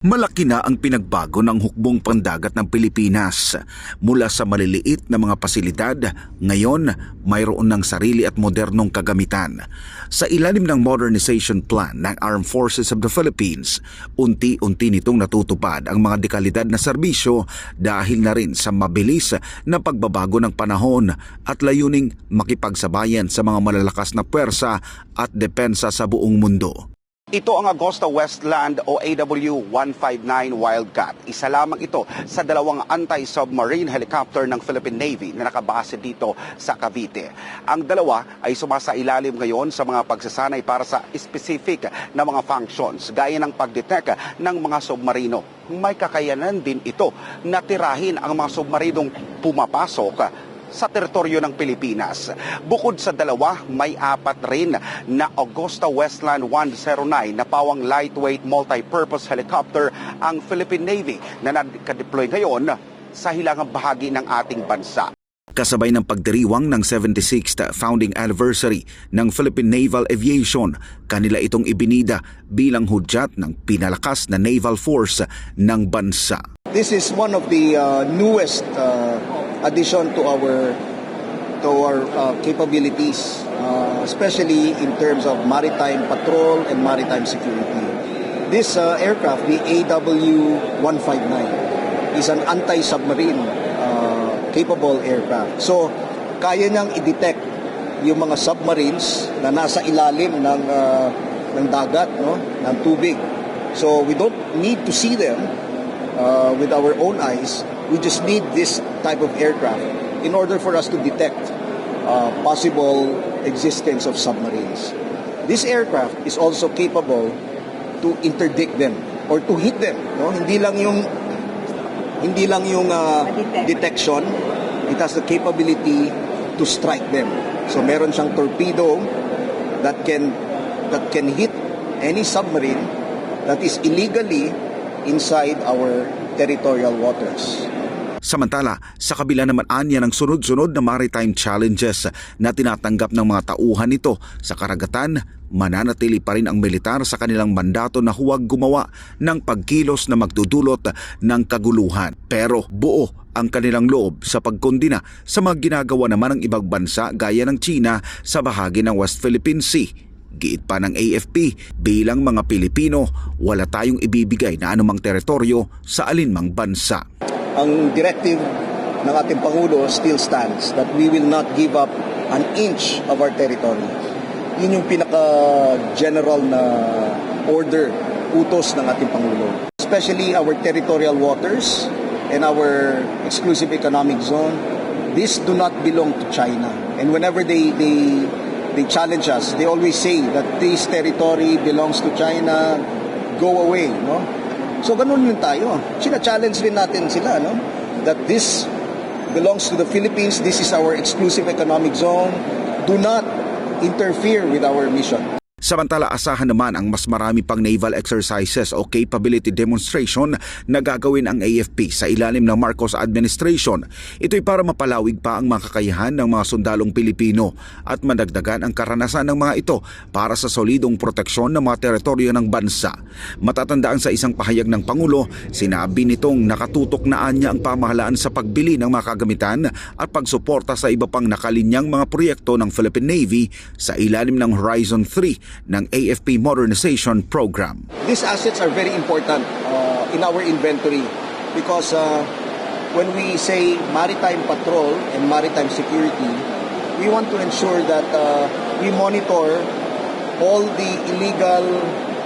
Malaki na ang pinagbago ng hukbong pandagat ng Pilipinas. Mula sa maliliit na mga pasilidad, ngayon mayroon ng sarili at modernong kagamitan. Sa ilalim ng modernization plan ng Armed Forces of the Philippines, unti-unti nitong natutupad ang mga dekalidad na serbisyo dahil na rin sa mabilis na pagbabago ng panahon at layuning makipagsabayan sa mga malalakas na puwersa at depensa sa buong mundo. Ito ang Agosta Westland o AW-159 Wildcat. Isa lamang ito sa dalawang anti-submarine helicopter ng Philippine Navy na nakabase dito sa Cavite. Ang dalawa ay sumasailalim ngayon sa mga pagsasanay para sa specific na mga functions gaya ng pagdetect ng mga submarino. May kakayanan din ito na tirahin ang mga submarinong pumapasok sa teritoryo ng Pilipinas. Bukod sa dalawa, may apat rin na Augusta Westland 109 na pawang lightweight multi-purpose helicopter ang Philippine Navy na nakadeploy ngayon sa hilangang bahagi ng ating bansa. Kasabay ng pagdiriwang ng 76th founding anniversary ng Philippine Naval Aviation, kanila itong ibinida bilang hudyat ng pinalakas na naval force ng bansa. This is one of the uh, newest uh, addition to our to our uh, capabilities, uh, especially in terms of maritime patrol and maritime security. This uh, aircraft, the AW-159, is an anti-submarine uh, capable aircraft. So, kaya niyang i-detect yung mga submarines na nasa ilalim ng uh, ng dagat, no, ng tubig. So, we don't need to see them uh, with our own eyes. We just need this type of aircraft in order for us to detect uh, possible existence of submarines. This aircraft is also capable to interdict them or to hit them. No? Hindi lang yung hindi lang yung uh, detection, it has the capability to strike them. So meron siyang torpedo that can that can hit any submarine that is illegally inside our territorial waters. Samantala, sa kabila naman anya ng sunod-sunod na maritime challenges na tinatanggap ng mga tauhan nito sa karagatan, mananatili pa rin ang militar sa kanilang mandato na huwag gumawa ng pagkilos na magdudulot ng kaguluhan. Pero buo ang kanilang loob sa pagkondina sa mga ginagawa naman ng ibang bansa gaya ng China sa bahagi ng West Philippine Sea. Giit pa ng AFP, bilang mga Pilipino, wala tayong ibibigay na anumang teritoryo sa alinmang bansa. ang directive ng ating Pangulo still stands that we will not give up an inch of our territory. Yun yung pinaka-general na order, utos ng ating Pangulo. Especially our territorial waters and our exclusive economic zone, these do not belong to China. And whenever they, they, they challenge us, they always say that this territory belongs to China, go away, no? So ganun yun tayo. Sina-challenge rin natin sila, no? That this belongs to the Philippines. This is our exclusive economic zone. Do not interfere with our mission. Samantala asahan naman ang mas marami pang naval exercises o capability demonstration na gagawin ang AFP sa ilalim ng Marcos administration. Ito'y para mapalawig pa ang mga kakayahan ng mga sundalong Pilipino at madagdagan ang karanasan ng mga ito para sa solidong proteksyon ng mga teritoryo ng bansa. Matatandaan sa isang pahayag ng Pangulo, sinabi nitong nakatutok na anya ang pamahalaan sa pagbili ng mga kagamitan at pagsuporta sa iba pang nakalinyang mga proyekto ng Philippine Navy sa ilalim ng Horizon 3 ng AFP Modernization Program. These assets are very important uh, in our inventory because uh, when we say maritime patrol and maritime security, we want to ensure that uh, we monitor all the illegal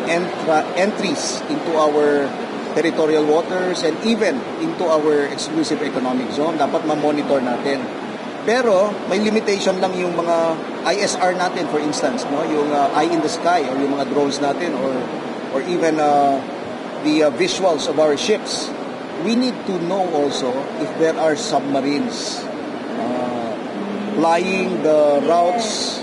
entra- entries into our territorial waters and even into our exclusive economic zone. Dapat ma-monitor natin. Pero may limitation lang yung mga ISR natin for instance, no? Yung uh, eye in the sky or yung mga drones natin or or even uh, the uh, visuals of our ships. We need to know also if there are submarines uh, flying the routes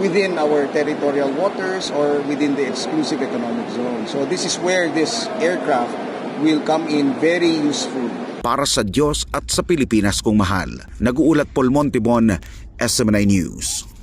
within our territorial waters or within the exclusive economic zone. So this is where this aircraft will come in very useful. Para sa Diyos at sa Pilipinas kong mahal. Nag-uulat Paul Montibon, SMNI News.